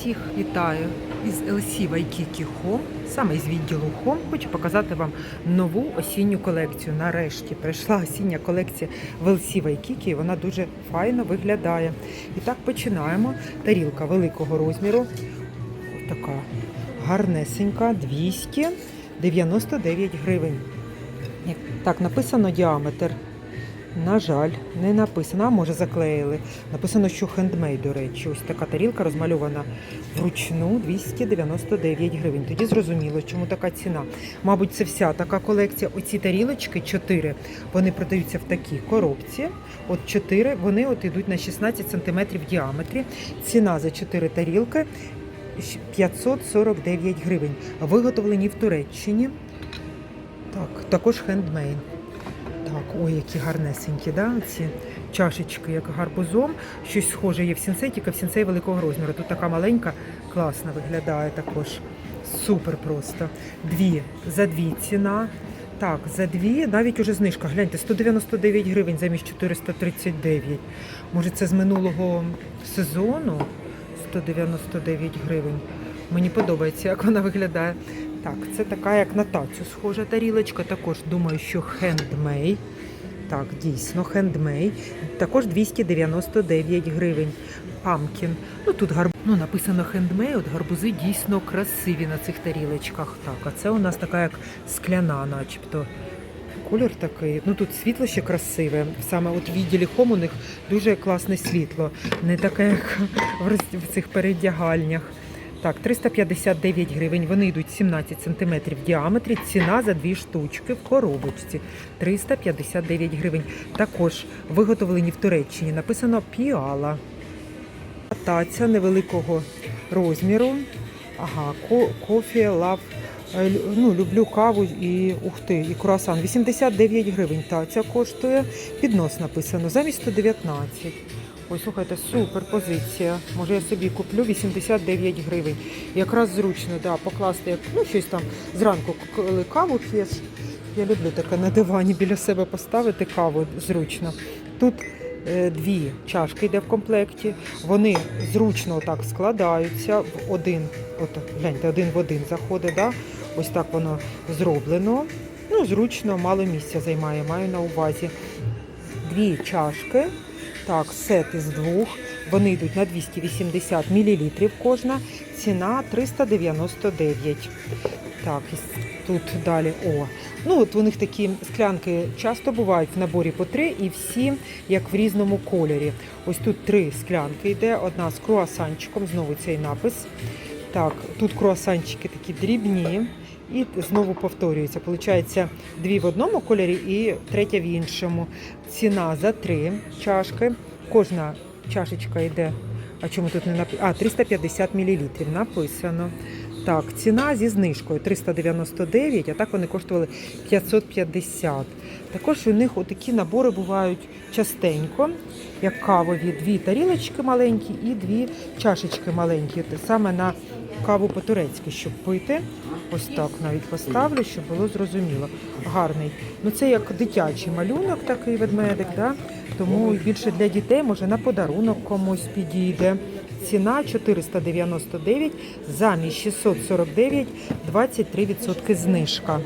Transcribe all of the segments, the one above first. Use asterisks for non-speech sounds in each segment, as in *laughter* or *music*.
Всіх вітаю із LC Waikiki Home, саме з відділу Home. Хочу показати вам нову осінню колекцію. Нарешті прийшла осіння колекція в LC Waikiki, і вона дуже файно виглядає. І так починаємо. Тарілка великого розміру. Ось така гарнесенька, 299 гривень. Так, написано діаметр. На жаль, не написано, а може заклеїли. Написано, що хендмейд, до речі. Ось така тарілка розмальована вручну 299 гривень. Тоді зрозуміло, чому така ціна. Мабуть, це вся така колекція. Оці тарілочки 4, вони продаються в такій коробці. От 4, вони от йдуть на 16 см в діаметрі. Ціна за 4 тарілки 549 гривень. Виготовлені в Туреччині. Так, також хендмейд. Так, ой, які гарнесенькі, да? ці чашечки, як гарбузом. Щось схоже є в сінсей, тільки в сінсей великого розміру. Тут така маленька, класна виглядає також. Супер просто. Дві за дві ціна. Так, за дві, навіть уже знижка. Гляньте, 199 гривень замість 439. Може, це з минулого сезону 199 гривень. Мені подобається, як вона виглядає. Так, це така, як на тацю схожа тарілочка. Також думаю, що хендмей. Так, дійсно, хендмей. Також 299 гривень. Памкін. Ну тут гарб... ну, написано хендмей, от гарбузи дійсно красиві на цих тарілочках. Так, а це у нас така як скляна, начебто. Колір такий. Ну тут світло ще красиве. Саме от в відділі хом у них дуже класне світло. Не таке, як в цих передягальнях. Так, 359 гривень. Вони йдуть 17 см в діаметрі. Ціна за дві штучки в коробочці. 359 гривень. Також виготовлені в Туреччині. Написано піала. Таця невеликого розміру. Ага, кофі, лав. Е, Ну, люблю каву і ух ти, і круасан. 89 гривень таця коштує. Піднос написано замість 119. Ой, слухайте, супер позиція. Може я собі куплю 89 гривень. Якраз зручно, да, покласти, ну щось там зранку, коли каву п'єш. Я люблю таке на дивані біля себе поставити каву зручно. Тут е, дві чашки йде в комплекті. Вони зручно так складаються в один. От гляньте, один в один заходить. Да? Ось так воно зроблено. Ну, зручно, мало місця займає, маю на увазі. Дві чашки. Так, сет із двох. Вони йдуть на 280 мл кожна. Ціна 399. Так, тут далі. О. Ну, от у них такі склянки часто бувають в наборі по три, і всі як в різному кольорі. Ось тут три склянки йде, одна з круасанчиком, знову цей напис. Так, тут круасанчики такі дрібні. І знову повторюється. Получається дві в одному кольорі і третя в іншому. Ціна за три чашки. Кожна чашечка йде. А чому тут не написано? А, 350 мл написано. Так, ціна зі знижкою 399, а так вони коштували 550. Також у них отакі набори бувають частенько, як кавові, дві тарілочки маленькі і дві чашечки маленькі. Саме на каву по-турецьки, щоб пити. Ось так навіть поставлю, щоб було зрозуміло. Гарний. Ну це як дитячий малюнок, такий ведмедик, да? тому більше для дітей, може на подарунок комусь підійде. Ціна 499, замість 649, 23% знижка.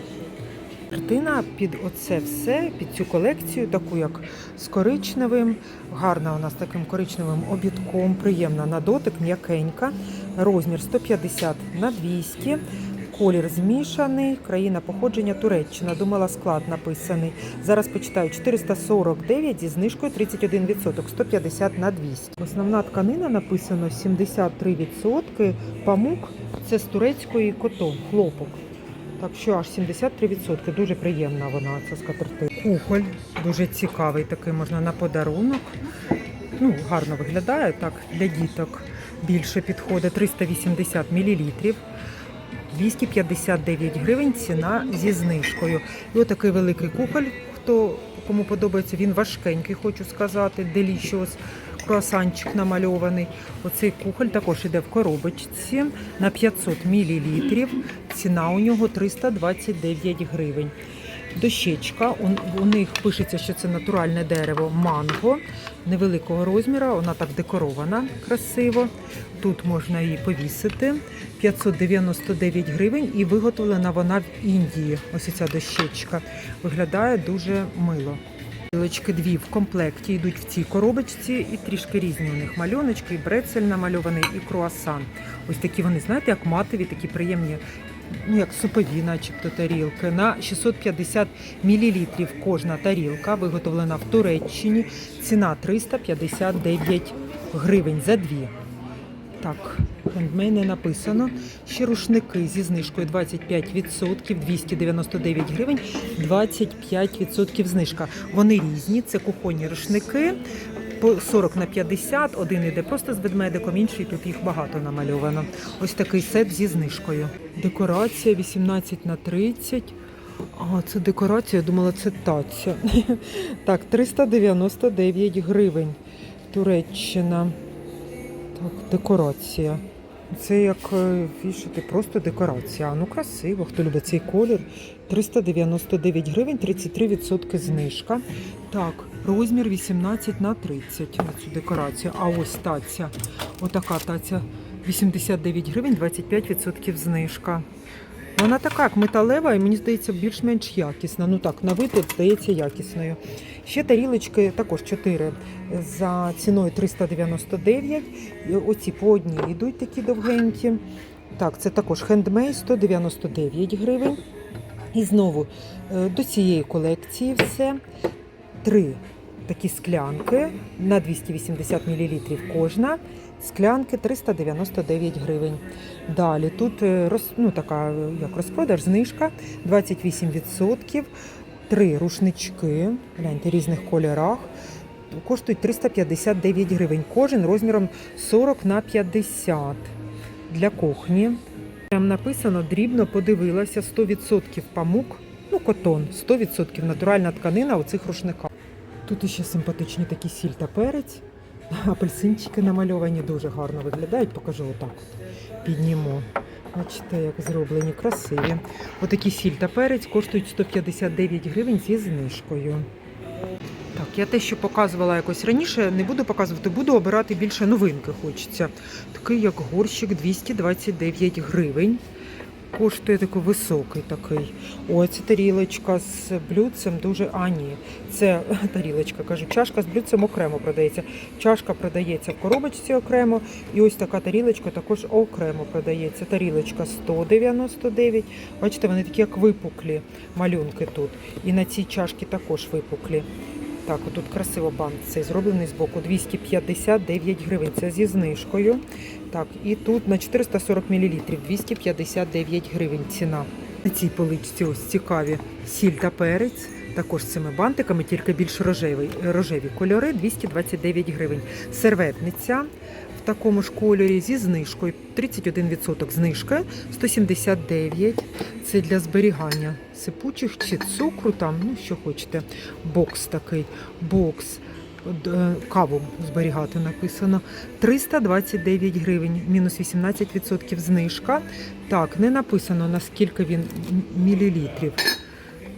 Картина під оце все, під цю колекцію, таку як з коричневим. Гарна у нас таким коричневим обідком, приємна на дотик, м'якенька. Розмір 150 на 200. Колір змішаний, країна походження Туреччина. Думала, склад написаний. Зараз почитаю 449 зі знижкою 31%, 150 на 200. Основна тканина написано 73%. Памук це з турецької котон, хлопок. Так що аж 73%. Дуже приємна вона, ця скатертина. Кухоль дуже цікавий, такий можна на подарунок. Ну, гарно виглядає так для діток. Більше підходить 380 мл. 259 гривень ціна зі знижкою. І отакий великий кухоль, хто кому подобається, він важкенький, хочу сказати, деліщос. Круасанчик намальований. Оцей кухоль також іде в коробочці на 500 мл. Ціна у нього 329 гривень. Дощечка. У, них пишеться, що це натуральне дерево манго невеликого розміру. Вона так декорована красиво. Тут можна її повісити. 599 гривень і виготовлена вона в Індії. Ось ця дощечка. Виглядає дуже мило. Тарілочки дві в комплекті йдуть в цій коробочці, і трішки різні у них мальоночки, і брецель намальований, і круасан. Ось такі вони, знаєте, як матові, такі приємні, ну як супові, начебто тарілки. На 650 мл кожна тарілка виготовлена в Туреччині. Ціна 359 гривень за дві. Так, хендмейне написано. Ще рушники зі знижкою 25%, 299 гривень, 25% знижка. Вони різні, це кухонні рушники. По 40 на 50, один іде просто з ведмедиком, інший тут їх багато намальовано. Ось такий сет зі знижкою. Декорація 18 на 30. А, це декорація, я думала, це таця. *laughs* Так, 399 гривень. Туреччина. Так, декорація. Це як е, вішати просто декорація. Ну, красиво, хто любить цей колір. 399 гривень, 33% знижка. Так, розмір 18 на 30 на цю декорацію. А ось таця. Отака таця 89 гривень, 25% знижка. Вона така, як металева, і мені здається, більш-менш якісна. Ну так, на вигляд здається якісною. Ще тарілочки також 4 за ціною 399. І Оці по одній йдуть такі довгенькі. Так, це також хендмейд 199 гривень. І знову е, до цієї колекції все. Три такі склянки на 280 мл кожна. Склянки 399 гривень. Далі тут е, роз, ну, така е, як розпродаж, знижка 28%. Три рушнички, гляньте, різних кольорах. Коштують 359 гривень. Кожен розміром 40 на 50 для кухні. Там написано дрібно подивилася 100% памук, ну котон, 100% натуральна тканина у цих рушниках. Тут ще симпатичні такі сіль та перець. *laughs* Апельсинчики намальовані дуже гарно виглядають. Покажу отак. От. Підніму. Бачите, як зроблені, красиві. Отакі сіль та перець коштують 159 гривень зі знижкою. Так, я те, що показувала якось раніше, не буду показувати, буду обирати більше новинки хочеться. Такий як горщик 229 гривень. Коштує такий високий такий. Ой, це тарілочка з блюдцем дуже. А, ні. Це *laughs* тарілочка, кажу, чашка з блюдцем окремо продається. Чашка продається в коробочці окремо. І ось така тарілочка також окремо продається. Тарілочка 199. Бачите, вони такі, як випуклі малюнки тут. І на цій чашці також випуклі. Так, отут красиво бант цей зроблений з боку 259 гривень. Це зі знижкою. Так, і тут на 440 мл 259 гривень ціна. На цій поличці ось цікаві сіль та перець. Також цими бантиками, тільки більш рожеві, рожеві кольори 229 гривень. Серветниця такому ж кольорі зі знижкою 31% знижка 179. Це для зберігання сипучих чи цукру, там, ну що хочете. Бокс такий. Бокс. Каву зберігати написано 329 гривень, мінус 18% знижка. Так, не написано наскільки він мілілітрів.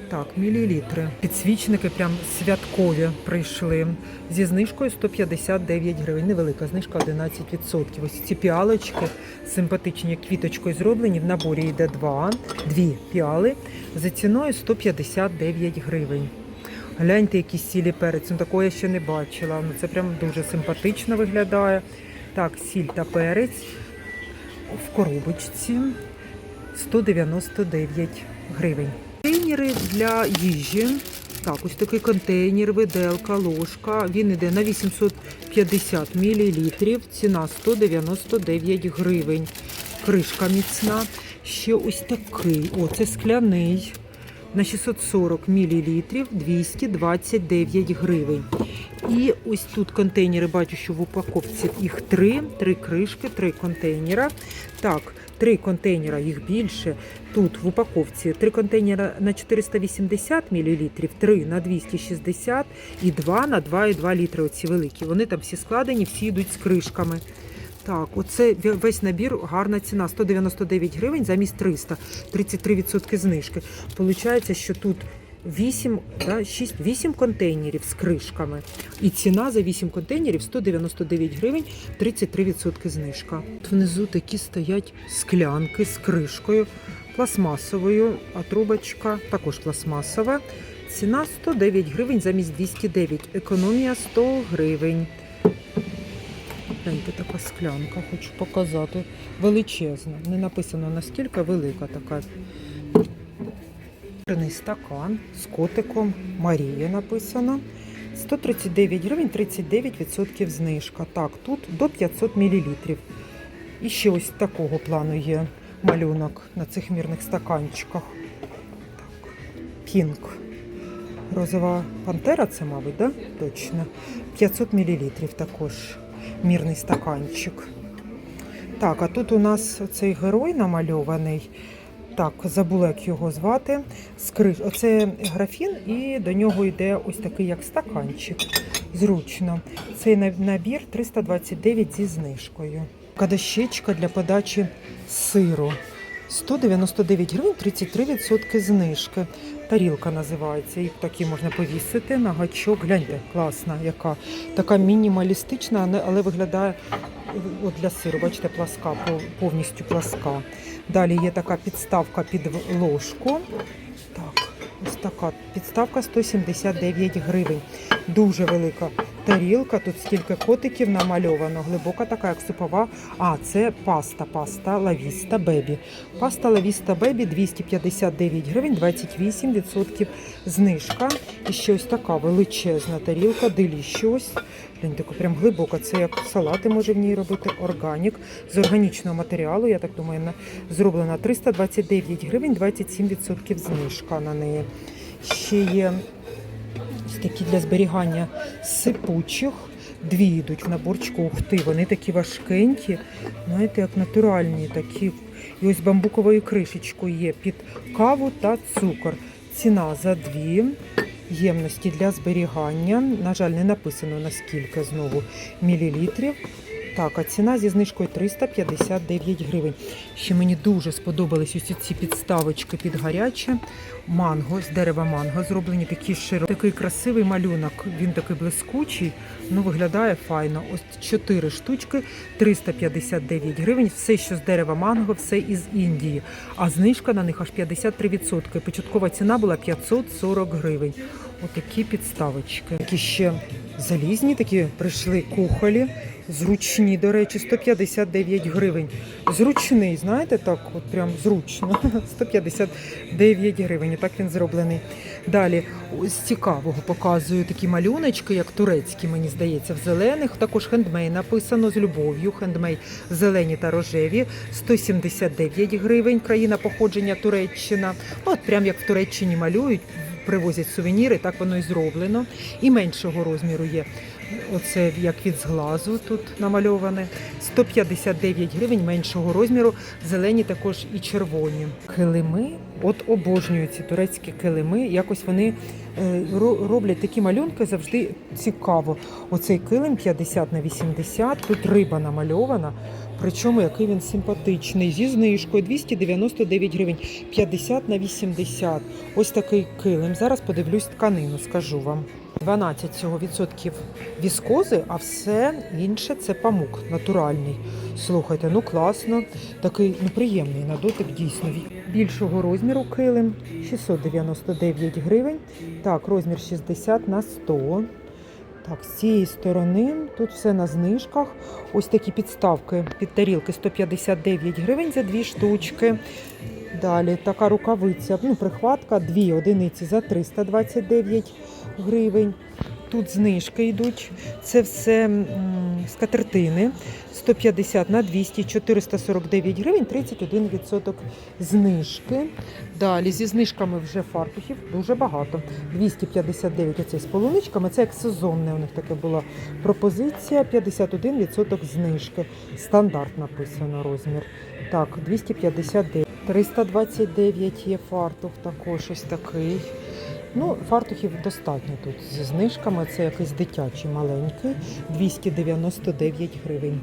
Так, мілілітри. Підсвічники прям святкові прийшли. Зі знижкою 159 гривень. Невелика знижка 11%. Ось ці піалочки симпатичні квіточкою зроблені. В наборі йде два, дві піали за ціною 159 гривень. Гляньте, які сілі перець. Ну, такого я ще не бачила. Ну, це прям дуже симпатично виглядає. Так, сіль та перець в коробочці 199 гривень. Контейнери для їжі. Так, ось такий контейнер, виделка, ложка. Він іде на 850 мл. Ціна 199 гривень. Кришка міцна. Ще ось такий. О, це скляний. На 640 мл 229 гривень. І ось тут контейнери, бачу, що в упаковці їх три, три кришки, три контейнера. Так, три контейнера, їх більше. Тут в упаковці три контейнера на 480 мл, три на 260 і два на 2,2 літри. Оці великі. Вони там всі складені, всі йдуть з кришками. Так, оце весь набір, гарна ціна 199 гривень замість 300, 33% знижки. Получається, що тут 8, да, 6, 8 контейнерів з кришками. І ціна за 8 контейнерів 199 гривень, 33% знижка. Тут внизу такі стоять склянки з кришкою, пластмасовою, а трубочка також пластмасова. Ціна 109 гривень замість 209. Економія 100 гривень. Гляньте, така склянка, хочу показати. Величезна. Не написано наскільки велика така. Чорний стакан з котиком Марія написано. 139 гривень, 39% знижка. Так, тут до 500 мл. І ще ось такого плану є малюнок на цих мірних стаканчиках. Так, пінк. Розова пантера, це, мабуть, да? Точно. 500 мл також мірний стаканчик. Так, а тут у нас цей герой намальований. Так, забула, як його звати. Скриш. Оце графін, і до нього йде ось такий як стаканчик. Зручно. Цей набір 329 зі знижкою. Кадащечка для подачі сиру. 199 гривень, 33% знижки. Тарілка називається. Їх такі можна повісити на гачок. Гляньте, класна, яка така мінімалістична, але- виглядає от для сиру. Бачите, пласка, повністю пласка. Далі є така підставка під ложку. Так, ось така підставка 179 гривень. Дуже велика тарілка. Тут стільки котиків намальовано. Глибока така, як супова. А, це паста, паста лавіста бебі. Паста лавіста бебі 259 гривень, 28% знижка. І ще ось така величезна тарілка, деліщось. Глянь, така прям глибока. Це як салати може в ній робити. Органік з органічного матеріалу. Я так думаю, на- зроблена 329 гривень, 27% знижка на неї. Ще є такі для зберігання сипучих. Дві йдуть в наборчику. Ух ти, вони такі важкенькі, знаєте, як натуральні такі. І ось бамбуковою кришечкою є під каву та цукор. Ціна за дві ємності для зберігання. На жаль, не написано наскільки знову мілілітрів. Так, а ціна зі знижкою 359 гривень. Ще мені дуже сподобались ось ці підставочки під гаряче. Манго з дерева манго зроблені такі широкі. Такий красивий малюнок. Він такий блискучий, ну виглядає файно. Ось 4 штучки, 359 гривень. Все, що з дерева манго, все із Індії. А знижка на них аж 53%. Початкова ціна була 540 гривень. Отакі підставочки. Які ще залізні, такі прийшли кухолі. Зручні, до речі, 159 гривень. Зручний, знаєте, так, от прям зручно. *laughs* 159 гривень. І так він зроблений. Далі, з цікавого показую такі малюночки, як турецькі, мені здається, в зелених. Також хендмей написано з любов'ю. Хендмей зелені та рожеві. 179 гривень. Країна походження Туреччина. От прям як в Туреччині малюють. Привозять сувеніри, так воно і зроблено. І меншого розміру є. Оце як від зглазу тут намальоване. 159 гривень меншого розміру, зелені також і червоні. Килими, от обожнюю ці турецькі килими. Якось вони е, роблять такі малюнки завжди цікаво. Оцей килим 50 на 80, тут риба намальована. Причому який він симпатичний. Зі знижкою 299 гривень, 50 на 80. Ось такий килим. Зараз подивлюсь тканину, скажу вам. 12 цього відсотків віскози, а все інше це памук натуральний. Слухайте, ну класно, такий ну, приємний на дотик дійсно. Більшого розміру килим 699 гривень. Так, розмір 60 на 100. Так, з цієї сторони тут все на знижках. Ось такі підставки під тарілки 159 гривень за дві штучки. Далі така рукавиця, ну, прихватка, дві одиниці за 329 гривень. Тут знижки йдуть. Це все скатертини 150 на 200, 449 гривень, 31% знижки. Далі зі знижками вже фартухів дуже багато. 259 оцей з полуничками. Це як сезонне у них таке була пропозиція. 51% знижки. Стандарт написано розмір. Так, 259. 329 є фартух також ось такий. Ну, фартухів достатньо тут зі знижками. Це якийсь дитячий маленький, 299 гривень.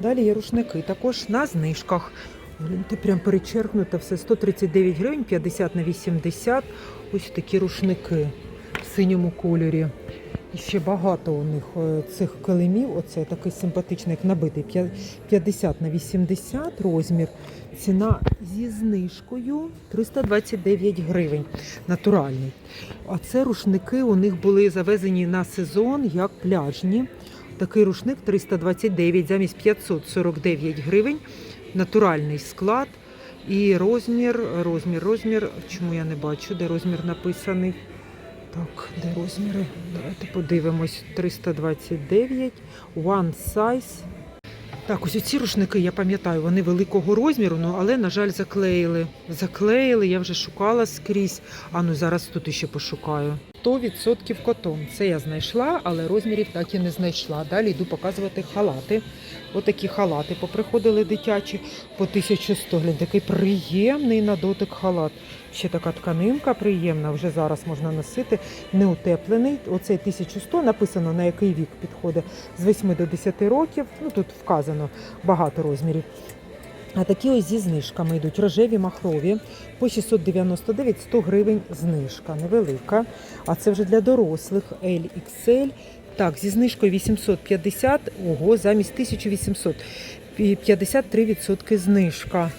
Далі є рушники також на знижках. Гляньте, прям перечеркнуто все 139 гривень, 50 на 80. Ось такі рушники в синьому кольорі. І ще багато у них е, цих килимів. Оце такий симпатичний, як набитий. П'я- 50 на 80 розмір. Ціна зі знижкою 329 гривень. Натуральний. А це рушники у них були завезені на сезон як пляжні. Такий рушник 329 замість 549 гривень. Натуральний склад. І розмір, розмір, розмір. Чому я не бачу, де розмір написаний? Так, де розміри? Давайте подивимось. 329, one size. Так, ось ці рушники, я пам'ятаю, вони великого розміру, ну, але, на жаль, заклеїли. Заклеїли, я вже шукала скрізь. А ну зараз тут ще пошукаю. 100% котон. Це я знайшла, але розмірів так і не знайшла. Далі йду показувати халати. Отакі халати поприходили дитячі по 1100. Глянь, такий приємний на дотик халат. Ще така тканинка приємна, вже зараз можна носити, не утеплений. Оцей 1100 написано на який вік підходить з 8 до 10 років. Ну тут вказано багато розмірів. А такі ось зі знижками йдуть рожеві махрові по 699 100 гривень знижка, невелика. А це вже для дорослих LXL. Так, зі знижкою 850, ого, замість 1800. 53% знижка.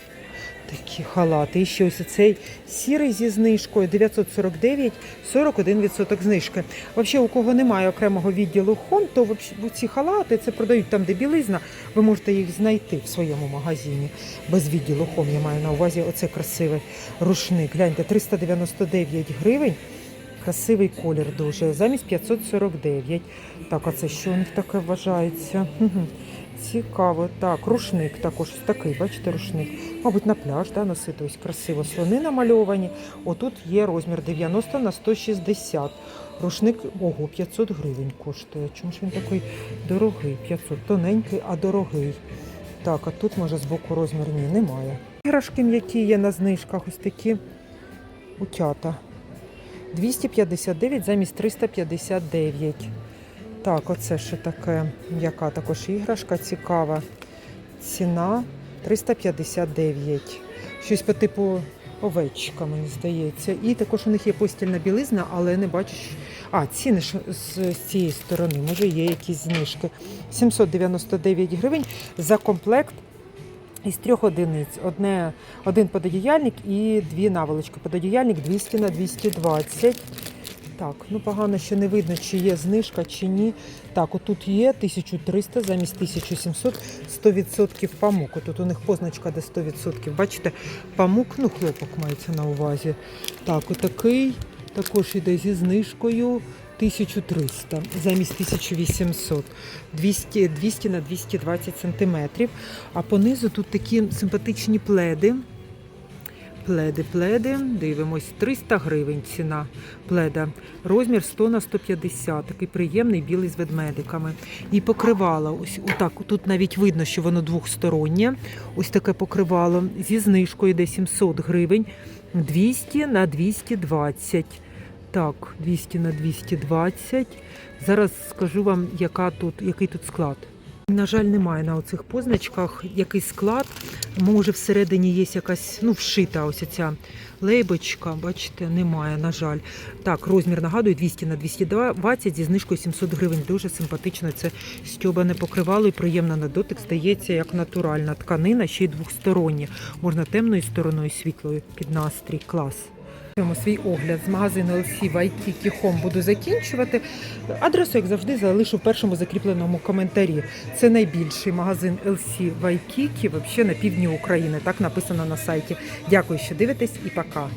Такі халати. І ще ось цей сірий зі знижкою 949, 41% знижки. Взагалі, у кого немає окремого відділу хон, то ці халати це продають там, де білизна. Ви можете їх знайти в своєму магазині без відділу хом. Я маю на увазі оце красивий рушник. Гляньте, 399 гривень. Красивий колір дуже. Замість 549. Так, а це що у них таке вважається? Цікаво. Так, рушник також такий, бачите, рушник. Мабуть, на пляж да, носити ось красиво. Слони намальовані. Отут є розмір 90 на 160. Рушник, ого, 500 гривень коштує. Чому ж він такий дорогий? 500. Тоненький, а дорогий. Так, а тут може з боку розмір ні, немає. Іграшки м'які є на знижках, ось такі утята. 259 замість 359. Так, оце що таке м'яка також іграшка цікава. Ціна 359. Щось по типу овечка, мені здається. І також у них є постільна білизна, але не бачу. що- А, ціни ж з цієї сторони, може є якісь знижки. 799 гривень за комплект із трьох одиниць. Одне, один пододіяльник і дві наволочки. Пододіяльник 200 на 220. Так, ну погано, що не видно, чи є знижка, чи ні. Так, отут є 1300 замість 1700, 100% памук. Тут у них позначка, де 100%. Бачите, памук, ну хлопок мається на увазі. Так, отакий також іде зі знижкою 1300 замість 1800. 200, 200 на 220 сантиметрів. А понизу тут такі симпатичні пледи. Пледи, пледи, дивимось, 300 гривень ціна пледа. Розмір 100 на 150, такий приємний білий з ведмедиками. І покривало, ось отак, тут навіть видно, що воно двохстороннє. Ось таке покривало зі знижкою йде 700 гривень, 200 на 220. Так, 200 на 220. Зараз скажу вам, яка тут, який тут склад. На жаль, немає на оцих позначках який склад. Може, всередині є якась ну, вшита ось ця лейбочка. Бачите, немає, на жаль. Так, розмір нагадую 200 на 220 зі знижкою 700 гривень. Дуже симпатично. Це стьобане покривало і приємно на дотик. Здається, як натуральна тканина, ще й двохстороння. Можна темною стороною світлою під настрій. Клас. Свій огляд з магазину LC Waikiki Home буду закінчувати. Адресу, як завжди, залишу в першому закріпленому коментарі. Це найбільший магазин LC Waikiki, взагалі на півдні України. Так написано на сайті. Дякую, що дивитесь і пока.